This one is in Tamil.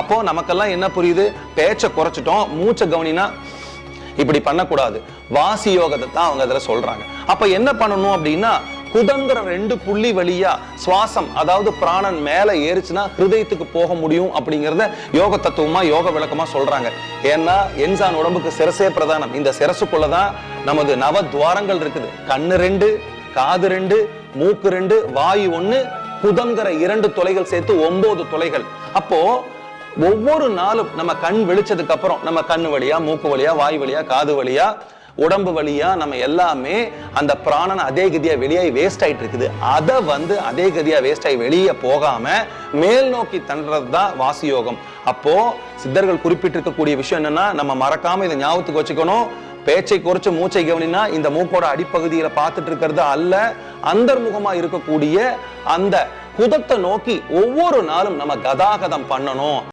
அப்போ நமக்கெல்லாம் என்ன புரியுது? பேச்சை குறைச்சிட்டோம் மூச்சை கவனினா இப்படி பண்ணக்கூடாது. வாசி யோகத்தை தான் அவங்க அதுல சொல்றாங்க. அப்ப என்ன பண்ணணும் அப்படின்னா குதங்கிற ரெண்டு புள்ளி வழியா சுவாசம் அதாவது பிராணன் மேல ஏறிச்சுன்னா ஹிருதயத்துக்கு போக முடியும் அப்படிங்கிறத யோக தத்துவமா யோக விளக்கமா சொல்றாங்க. ஏன்னா என்சான் உடம்புக்கு சிரசே பிரதானம். இந்த சிரசுக்குள்ளதான் நமது நவ துவாரங்கள் இருக்குது. கண்ணு ரெண்டு காது ரெண்டு மூக்கு ரெண்டு வாயு ஒண்ணு குதங்கிற இரண்டு துளைகள் சேர்த்து ஒன்பது துளைகள் அப்போ ஒவ்வொரு நாளும் நம்ம கண் வெளிச்சதுக்கு அப்புறம் நம்ம கண் வழியா மூக்கு வழியா வாய் வழியா காது வழியா உடம்பு வழியா நம்ம எல்லாமே அந்த பிராணன் அதே கதியா வெளியாகி வேஸ்ட் ஆயிட்டு இருக்குது. அதை வந்து அதே கதியா வேஸ்ட் ஆகி வெளியே போகாம மேல் நோக்கி தண்டுறது தான் வாசி யோகம் அப்போ சித்தர்கள் குறிப்பிட்டிருக்கக்கூடிய விஷயம் என்னன்னா நம்ம மறக்காம இதை ஞாபகத்துக்கு வச்சுக்கணும். பேச்சை குறைச்சு மூச்சை கவனினா இந்த மூக்கோட அடிப்பகுதியில பார்த்துட்டு இருக்கிறது அல்ல. அந்தர்முகமா இருக்கக்கூடிய அந்த குதத்தை நோக்கி ஒவ்வொரு நாளும் நம்ம கதாகதம் பண்ணணும்.